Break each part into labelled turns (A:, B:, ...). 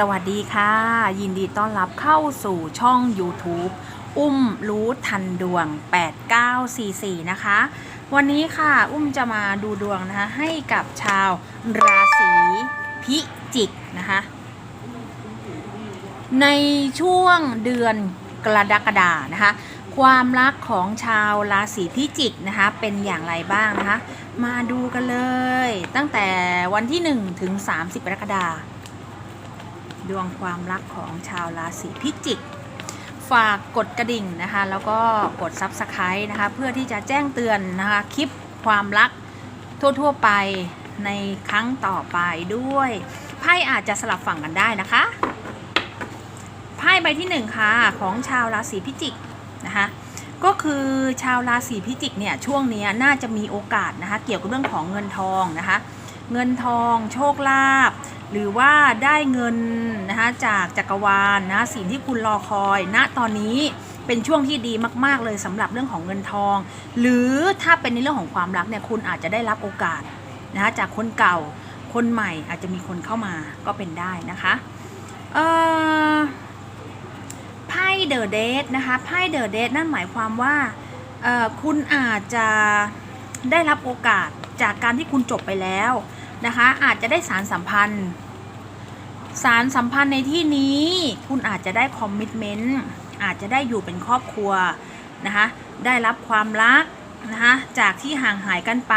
A: สวัสดีค่ะ ยินดีต้อนรับเข้าสู่ช่อง YouTube อุ้มรู้ทันดวง 8944 นะคะ วันนี้ค่ะอุ้มจะมาดูดวงนะคะ ให้กับชาวราศีพิจิกนะคะ ในช่วงเดือนกรกฎานะคะ ความรักของชาวราศีพิจิกนะคะ เป็นอย่างไรบ้างนะคะ มาดูกันเลย ตั้งแต่วันที่ 1 ถึง 30กรกฎาคม ดวงความรักของชาวราศีพิจิก ฝากกดกระดิ่งนะคะ แล้วก็กด Subscribe นะคะ เพื่อที่จะแจ้งเตือนนะคะคลิปความรักทั่ว ๆ ไปในครั้งต่อไปด้วยไพ่อาจจะสลับฝั่งกันได้นะคะไพ่ใบที่หนึ่งค่ะของชาวราศีพิจิกนะคะก็คือชาวราศีพิจิกเนี่ยช่วงนี้น่าจะมีโอกาสนะคะเกี่ยวกับเรื่องของเงินทองนะคะเงินทองโชคลาภ หรือว่าได้เงินนะคะจากจักรวาลนะสิ่งที่คุณรอคอยณตอนนี้เป็นช่วงที่ดีมากๆเลยสำหรับเรื่องของเงินทอง หรือถ้าเป็นในเรื่องของความรักเนี่ยคุณอาจจะได้รับโอกาสนะคะจากคนเก่าคนใหม่อาจจะมีคนเข้ามาก็เป็นได้นะคะเอ่อไพ่เดอะเดทนะคะไพ่เดอะเดทนั่นหมายความว่าคุณอาจจะได้รับโอกาสจากการที่คุณจบไปแล้ว นะคะ อาจจะได้สารสัมพันธ์ สารสัมพันธ์ในที่นี้ คุณอาจจะได้คอมมิชเมนต์อาจจะได้อยู่เป็นครอบครัวนะคะได้รับความรักนะคะจากที่ห่างหายกันไป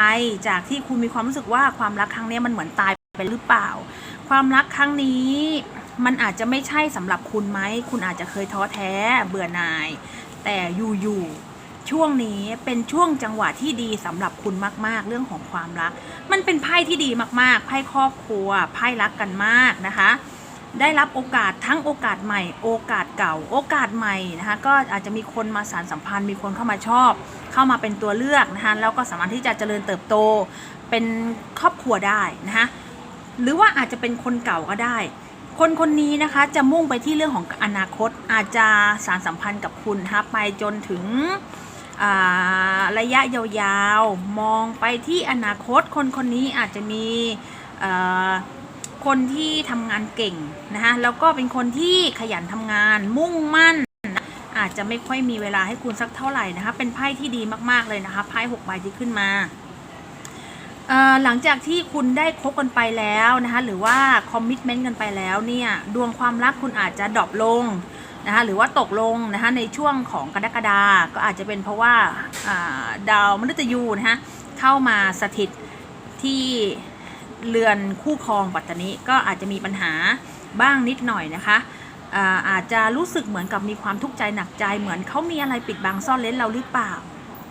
A: จากที่คุณมีความรู้สึกว่าความรักครั้งนี้มันเหมือนตายไปหรือเปล่า ความรักครั้งนี้มันอาจจะไม่ใช่สำหรับคุณไหม คุณอาจจะเคยท้อแท้เบื่อหน่าย แต่อยู่ๆ ช่วงนี้เป็นช่วงจังหวะที่ดีสำหรับคุณมาก ๆ เรื่องของความรัก มันเป็นไพ่ที่ดีมากๆ ไพ่ครอบครัว ไพ่รักกันมากนะคะ ได้รับโอกาสทั้งโอกาสใหม่ โอกาสเก่า โอกาสใหม่นะคะ ก็อาจจะมีคนมาสารสัมพันธ์ มีคนเข้ามาชอบ เข้ามาเป็นตัวเลือกนะคะแล้วก็สามารถที่จะเจริญเติบโต เป็นครอบครัวได้นะคะ หรือว่าอาจจะเป็นคนเก่าก็ได้คนคนนี้นะคะจะมุ่งไปที่เรื่องของอนาคตอาจจะสารสัมพันธ์กับคุณนะคะไปจนถึง ระยะยาวๆ มองไปที่อนาคตคนคนนี้อาจจะมีคนที่ทำงานเก่งนะคะแล้วก็เป็นคนที่ขยันทำงานมุ่งมั่น อาจจะไม่ค่อยมีเวลาให้คุณสักเท่าไหร่นะคะเป็นไพ่ที่ดีมากๆเลยนะคะไพ่หกใบที่ขึ้นมาหลังจากที่คุณได้คบกันไปแล้วนะคะหรือว่าคอมมิชเมนต์กันไปแล้วเนี่ยดวงความรักคุณอาจจะดรอปลง นะคะหรือว่าตกลงนะคะในช่วงของกรกฎาก็อาจจะเป็นเพราะว่าดาวมฤตยูนะคะเข้ามาสถิตที่เรือนคู่ครองปัตตานีก็อาจจะมีปัญหาบ้างนิดหน่อยนะคะอาจจะรู้สึกเหมือนกับมีความทุกข์ใจหนักใจเหมือนเขามีอะไรปิดบังซ่อนเร้นเราหรือเปล่า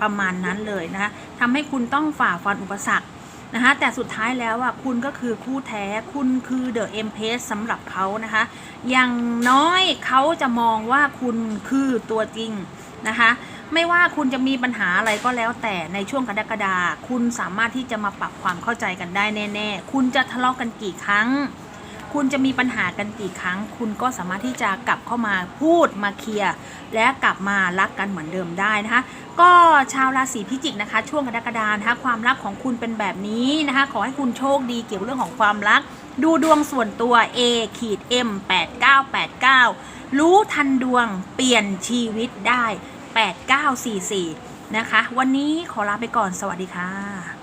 A: ประมาณนั้นเลยนะคะทำให้คุณต้องฝ่าฟันอุปสรรค นะคะแต่สุดท้ายแล้วอะคุณก็คือคู่แท้คุณคือเดอะเอ็มเพสสำหรับเขานะคะอย่างน้อยเขาจะมองว่าคุณคือตัวจริงนะคะไม่ว่าคุณจะมีปัญหาอะไรก็แล้วแต่ในช่วงกรกฎาคุณสามารถที่จะมาปรับความเข้าใจกันได้แน่ ๆ คุณจะทะเลาะกันกี่ครั้ง คุณจะมีปัญหากันกี่ครั้ง คุณก็สามารถที่จะกลับเข้ามาพูดมาเคลียร์และกลับมารักกันเหมือนเดิมได้นะคะ ก็ชาวราศีพิจิกนะคะ ช่วงกรกฎานะคะความรักของคุณเป็นแบบนี้นะคะ ขอให้คุณโชคดีเกี่ยวกับเรื่องของความรัก ดูดวงส่วนตัว A ขีด M 8989 รู้ทันดวงเปลี่ยนชีวิตได้ 8944 นะคะ วันนี้ขอลาไปก่อนสวัสดีค่ะ